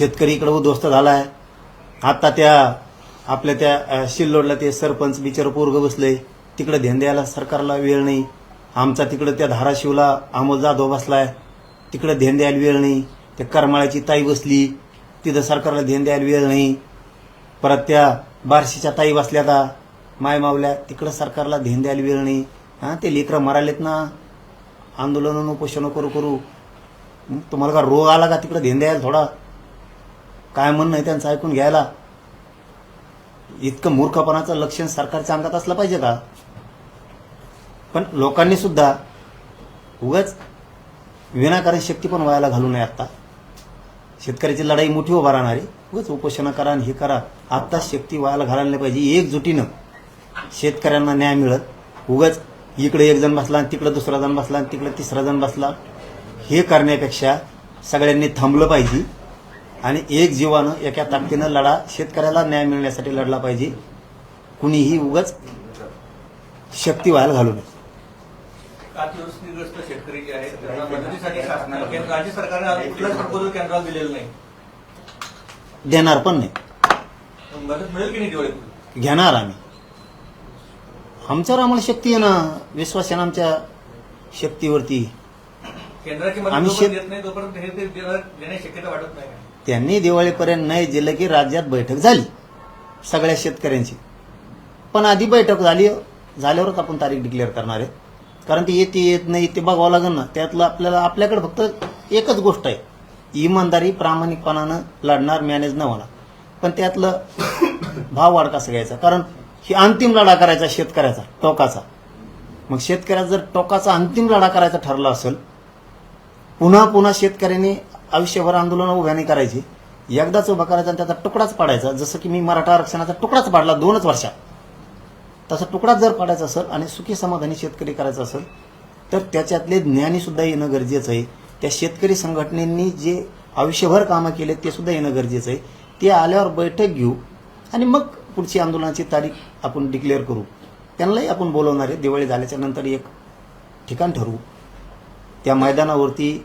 शेतकरी इकडे उद्ध्वस्त आहे आता त्या आपल्या त्या शिल्लोडला ते सरपंच बिचार पोरग बसले तिकडे ध्यान द्यायला सरकारला वेळ नाही. आमचा तिकडे त्या धाराशिवला अमोल जाधव बसलाय. तिकडे ध्यान द्यायला वेळ नाही. त्या करमाळ्याची ताई बसली. तिथं सरकारला ध्यान द्यायला वेळ नाही. परत त्या बारशीच्या ताई बसल्या का माय मावल्या तिकडं सरकारला ध्यान द्यायला वेळ नाही. हां ते लेकरं मरालेत ना. आंदोलन उपोषण करू करू. तुम्हाला का रोग आला का तिकडं ध्यान द्यायला थोडा? काय म्हणणं आहे त्यांचं ऐकून घ्यायला? इतकं मूर्खपणाचं लक्षण सरकारच्या अंगात असलं पाहिजे का? पण लोकांनी सुद्धा उगाच विनाकारण शक्ती पण व्हायला घालू नये आत्ता. शेतकऱ्याची लढाई मोठी उभा राहणार आहे. उगाच उपोषण करा आणि हे करा. आत्ताच शक्ती व्हायला घालायला नाही पाहिजे. एकजुटीनं शेतकऱ्यांना न्याय मिळत. उगाच इकडे एक जण बसला आणि तिकडे दुसरा जण बसला आणि तिकडे तिसरा जण बसला. हे करण्यापेक्षा सगळ्यांनी थांबलं पाहिजे. आणि एक जीवानं एका ताकदीनं लढा शेतकऱ्याला न्याय मिळण्यासाठी लढला पाहिजे. कुणीही उगाच शक्ती व्हायला घालू नये. अतिवृष्टीग्रस्त शेतकरी जे आहेत त्यांना मदतीसाठी शासनाला केंद्र- राज्य सरकारने आज कुठलाच प्रपोजल केंद्राला दिलेलं नाही. देणार पण नाही. मग मदत मिळेल की नाही दिवाळीत घेणार आम्ही. आमच्यावर आम्हाला शक्ती आहे ना. विश्वास आहे ना आमच्या शक्तीवरती. केंद्राची मदत आम्ही शेत- देत नाही तोपर्यंत हे देण्याची शक्यता वाटत नाही. त्यांनी दिवाळीपर्यंत नाही दिलं की राज्यात बैठक झाली. सगळ्या शेतकऱ्यांची. पण आधी बैठक झाली. झाल्यावरच आपण तारीख डिक्लेअर करणार आहे. कारण ती येते येत नाही ते बघावं लागेल ना. त्यातलं आपल्याला आपल्याकडे फक्त एकच गोष्ट आहे. इमानदारी प्रामाणिकपणानं लढणार मॅनेज न होणार. पण त्यातलं भाव वाढ कसा घ्यायचा? कारण ही अंतिम लढा करायचा शेतकऱ्याचा टोकाचा. मग शेतकऱ्याचा जर टोकाचा अंतिम लढा करायचा ठरला असेल पुन्हा पुन्हा शेतकऱ्यांनी आयुष्यभर आंदोलन उभ्या नाही करायची. एकदाच उभा करायचा आणि त्याचा तुकडाच पाडायचा. जसं की मी मराठा आरक्षणाचा तुकडाच पाडला दोनच वर्षात. तसा तुकडाच जर पाडायचा असेल आणि सुखी समाधानी शेतकरी करायचा असेल तर त्याच्यातले ज्ञानी सुद्धा येणं गरजेचं आहे. त्या शेतकरी संघटनेनी जे आयुष्यभर कामं केले ते सुद्धा येणं गरजेचं आहे. ते आल्यावर बैठक घेऊ आणि मग पुढची आंदोलनाची तारीख आपण डिक्लेअर करू. त्यांनाही आपण बोलवणार आहे. दिवाळी झाल्याच्यानंतर एक ठिकाण ठरवू. त्या मैदानावरती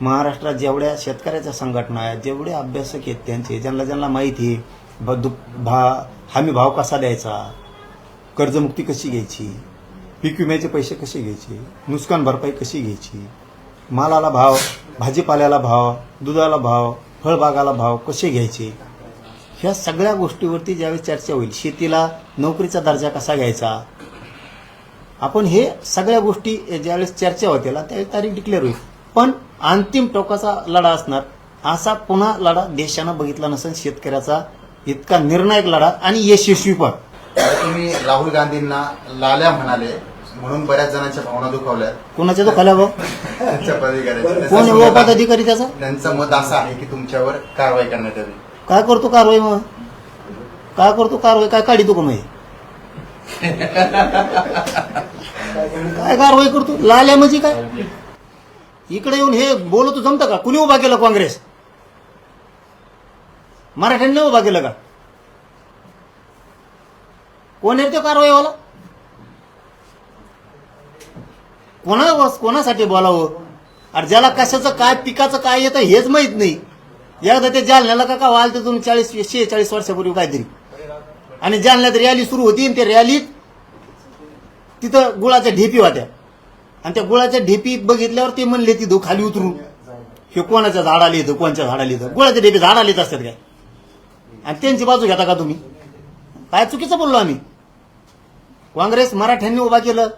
महाराष्ट्रात जेवढ्या शेतकऱ्याच्या संघटना आहेत जेवढे अभ्यासक आहेत त्यांचे ज्यांना ज्यांना माहिती आहे ब- दु- भा हमी भाव कसा द्यायचा कर्जमुक्ती कशी घ्यायची पीक विम्याचे पैसे कसे घ्यायचे नुकसान भरपाई कशी घ्यायची मालाला भाव भाजीपाल्याला भाव दुधाला भाव फळबागाला भाव कसे घ्यायचे ह्या सगळ्या गोष्टीवरती ज्यावेळी चर्चा होईल शेतीला नोकरीचा दर्जा कसा घ्यायचा आपण हे सगळ्या गोष्टी ज्यावेळेस चर्चा होतील त्यावेळी तारीख डिक्लेअर होईल. पण अंतिम टोकाचा लढा असणार. असा पुन्हा लढा देशानं बघितला नसेल शेतकऱ्याचा इतका निर्णायक लढा आणि यशस्वी पण. तुम्ही राहुल गांधींना लाल्या म्हणाले म्हणून बऱ्याच जणांच्या भावना दुखावल्या. कोणाच्या तो खाल्या भाऊ. कोण आहे त्यांचं पदाधिकारी त्याचा? त्यांचं मत असं आहे की तुमच्यावर कारवाई करण्यात यावी. काय करतो कारवाई मग? काय करतो कारवाई? काय काढी तो कोण आहे? काय कारवाई करतो? लाल्या म्हणजे काय? इकडे येऊन हे बोलतो जमतं का? कुणी उभा केलं काँग्रेस? मराठ्यांनी उभा केलं का? कोण आहे कारवाई वाला कोणा कोणासाठी बोलावं? अरे ज्याला कशाचं काय पिकाचं काय येतं हेच माहीत नाही. एकदा ते जालन्याला का का व्हाल तुम्ही चाळीस शेहेचाळीस वर्षापूर्वी काहीतरी. आणि जालन्यात रॅली सुरू होती आणि त्या रॅलीत तिथं गुळाच्या ढेपी होत्या. आणि त्या गुळाच्या ढेपी बघितल्यावर ते म्हणले तिथं खाली उतरून. हे कोणाच्या झाडाला येतं कोणच्या झाडाला येतं? गुळाच्या ढेपी झाडाला येत असतात काय? आणि त्यांची बाजू घेता का तुम्ही? काय चुकीचं बोललो आम्ही? काँग्रेस मराठ्यांनी उभा केलं.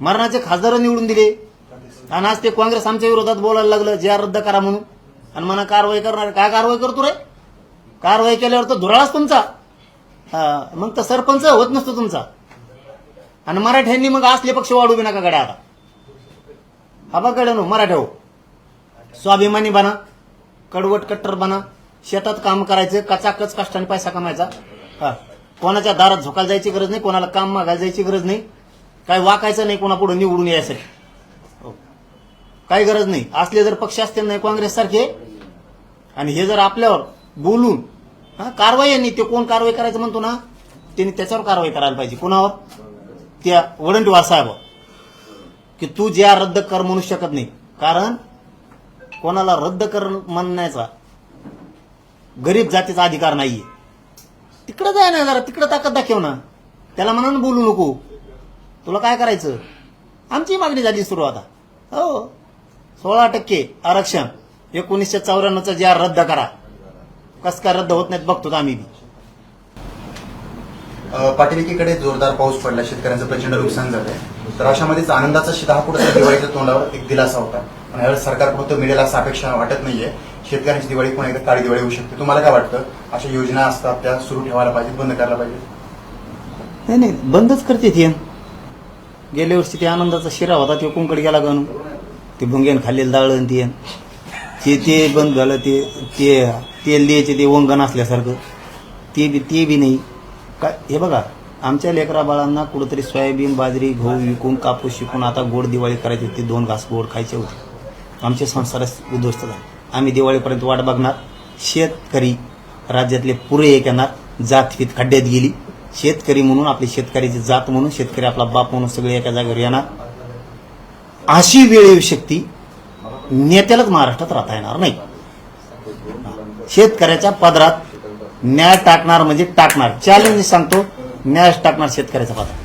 मरणाचे खासदार निवडून दिले. आणि आज ते काँग्रेस आमच्या विरोधात बोलायला लागलं. जे रद्द करा म्हणून. आणि म्हणा कारवाई करणार. काय कारवाई करतो रे? कारवाई केल्यावर तर धुराळाच तुमचा. हा, मग तर सरपंच होत नसतो तुमचा. आणि मराठ्यांनी मग असले पक्ष वाढू बी नका गड्या आता. हा बघ गड्या मराठ्या हो. स्वाभिमानी बना कडवट कट्टर बना शेतात काम करायचं कचाकच कष्टाने पैसा कमायचा. हा. कोणाच्या दारात झोकायला जायची गरज नाही कोणाला काम मागायला जायची गरज नाही. काय वाकायचं नाही कोणा पुढे निवडून यायसाठी हो. काही गरज नाही. असले जर पक्ष असतील नाही काँग्रेस सारखे आणि हे जर आपल्यावर बोलून हा कारवाई यांनी ते कोण कारवाई करायचं म्हणतो ना त्यांनी त्याच्यावर कारवाई करायला पाहिजे. कोणावर? त्या वडंटीवार साहेब की तू ज्या रद्द कर म्हणू शकत नाही. कारण कोणाला रद्द कर म्हणण्याचा गरीब जातीचा अधिकार नाहीये. तिकडं जाय ना जरा तिकडं ताकद दाखव ना. त्याला म्हणा बोलू नको. तुला काय करायचं? आमची मागणी झाली सुरू आता हो. सोळा टक्के आरक्षण एकोणीसशे चौऱ्याण्णवचा जे आर रद्द करा. कस काय रद्द होत नाहीत बघतो आम्ही बी. अ, जोरदार पाऊस पडला. शेतकऱ्यांचं प्रचंड नुकसान झालंय. तर अशामध्येच आनंदाचा शिधा हा दिवाळीच्या तोंडावर एक दिलासा होता. पण यावेळेस सरकार फक्त मिळेल असं अपेक्षा वाटत नाहीये. शेतकऱ्यांची दिवाळी पुन्हा एकदा काळी दिवाळी होऊ शकते. तुम्हाला काय वाटतं? अशा योजना असतात त्या सुरू ठेवायला पाहिजे बंद करायला पाहिजे नाही नाही बंदच करते ते गेल्या वर्षी ते आनंदाचा शिरा होता ते कुंकड गेला गण. ते भुंग्यान खाल्लेलं दाळण ते. ते ते बंद झालं ते ते तेल द्यायचे ते वंगण असल्यासारखं. ते बी ते बी नाही. काय हे बघा आमच्या लेकरा बाळांना कुठंतरी सोयाबीन बाजरी गहू विकून कापूस शिकून आता गोड दिवाळी करायची होती दोन घास गोड खायचे होते. आमचे संसार उद्ध्वस्त झाले. आम्ही दिवाळीपर्यंत वाट बघणार. शेतकरी राज्यातले पुरे एक येणार. जातफीत खड्ड्यात गेली. शेतकरी म्हणून आपली शेतकऱ्याची जात म्हणून शेतकरी आपला बाप म्हणून सगळे एका जागेवर येणार. अशी वेळ येऊ शकते नेत्यालाच महाराष्ट्रात राहता येणार नाही. शेतकऱ्याच्या पदरात न्याय टाकणार म्हणजे टाकणार. चॅलेंज सांगतो न्याय टाकणार शेतकऱ्याचा पात्र